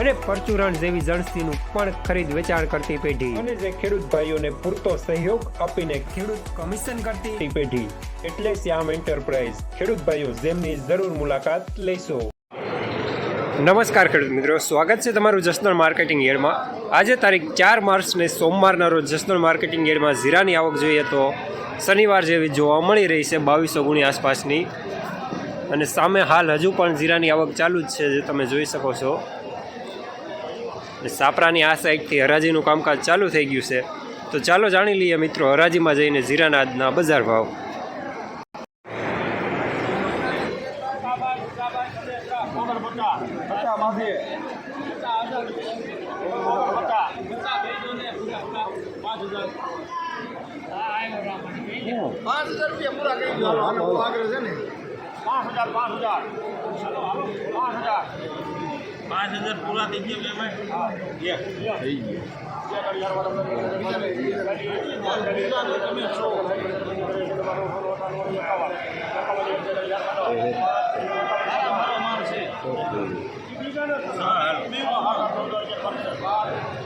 અને પરચુરણ જેવી જણસીનું પણ ખરીદ વેચાણ કરતી પેઢી. અને જે ખેડૂત ભાઈઓને પૂરતો સહયોગ આપીને ખેડૂત કમિશન કરતી પેઢી. એટલે શ્યામ એન્ટરપ્રાઇઝ. ખેડૂત ભાઈઓ જેમની જરૂર મુલાકાત લેશો. નમસ્કાર ખેડૂત મિત્રો. સ્વાગત છે તમારું જસનલ માર્કેટિંગ યાર્ડમાં આજે તારીખ ચાર માર્ચને સોમવારના રોજ જસનલ માર્કેટિંગ યાર્ડમાં જીરાની આવક જોઈએ તો શનિવાર જેવી જોવા મળી રહી છે બાવીસો ગુણી આસપાસની. અને સામે હાલ હજુ પણ જીરાની આવક ચાલુ જ છે જે તમે જોઈ શકો છો. અને સાપરાની આ સાઈડથી હરાજીનું કામકાજ ચાલુ થઈ ગયું છે. તો ચાલો જાણી લઈએ મિત્રો હરાજીમાં જઈને જીરાના આજના બજાર ભાવ. પાંચ હજાર રૂપિયા પૂરા કરી દો. આગળ છે ને? પાંચ હજાર પાંચ હજાર. હાલો હાલો. પાંચ હજાર પાંચ હજાર પૂરા થઈ ગયા ભાઈ. થઈ ગયા તમે છો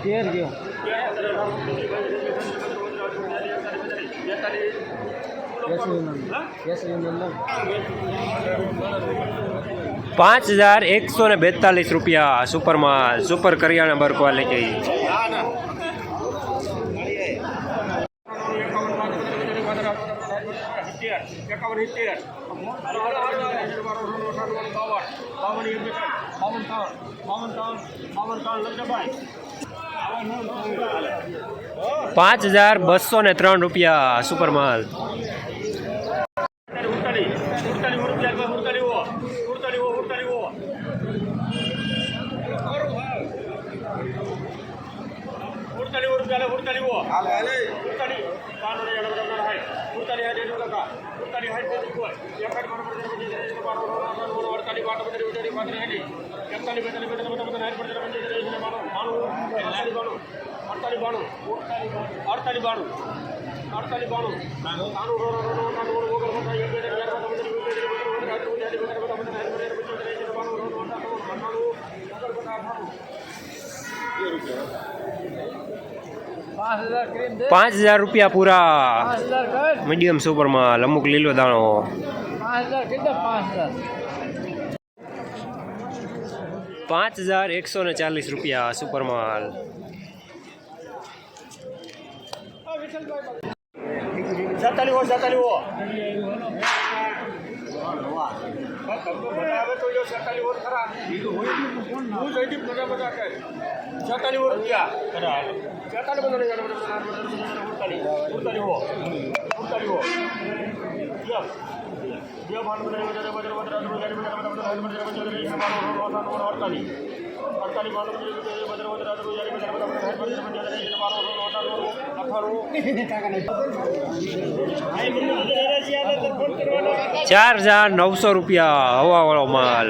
કેર ગયો યસ યુ નંબર યસ પાંચ હજાર એકસો ને બેતાલીસ રૂપિયા સુપરમાં સુપર કરિયાણા બર ક્વોલિટી. પાંચ હજાર બસો ને ત્રણ રૂપિયા સુપર માલ. ಹೊಡ್ತಾಳಿವೋ ಹೊಡ್ತಾಳಿವೋ ಹೊಡ್ತಾಳಿ ಹೊಡ್ತಾಳೆ ಹೊಡ್ತಾಳಿವೋ ಹೊಡ್ತಾಳಿ ಕಾನೂನು ಎಡಬಡ ಹಾಯ್ ಹೊಡ್ತಾಳಿ ಹಾಯ್ ಎಡಬಡಕ ಹೊಡ್ತಾಳಿ ಹಾಯ್ ಬೇಕು ಎಫರ್ಟ್ ಮಾಡ್ಬಿಡ್ತಾರೆ ಹೊಡ್ತಾಳಿ ಬಾಟ ಬಿಟ್ಟರೆ ಹೊಡ್ತಾಳಿ ಮಾತ್ರ ಹೇಳಿ ಎತ್ತಾಳಿ ಬೆತ್ತಲಿ ಬೆತ್ತಲಿ ಮತ್ತೆ ಮತ್ತೆ ಹಾಯ್ ಬಿಡ್ತಾರೆ ಬಂದು ಯೋಜನೆ ಮಾಡು ಬಾಳು ಹೊಡ್ತಾಳಿ ಬಾಳು ಹೊಡ್ತಾಳಿ ಬಾಳು ಹೊಡ್ತಾಳಿ ಬಾಳು ಹೊಡ್ತಾಳಿ ಬಾಳು ನಾನು ನಾನು ನಾನು ಹೋಗಲು પાંચ હજાર રૂપિયા પૂરા. મીડિયમ સુપર માલ અમુક લીલો દાણો. પાંચ હજાર એકસો ને ચાલીસ રૂપિયા સુપર માલ જતા લેવો જતા લેવો હો હવે તો જો જતાલી હો ખરા હું જઈતી બધા બધા કહે જતાલી હો રૂપિયા ખરા જતાલી બધા નહીં ઉડતાલી ઉડતાલી હો ઉડતાલી હો યપ યપ ભાન બધા બધા બધા બધા બધા બધા બધા બધા બધા અડતાલી અડતાલી ભાન બધા બધા બધા ચાર હજાર નવસો રૂપિયા હવાવાળો માલ.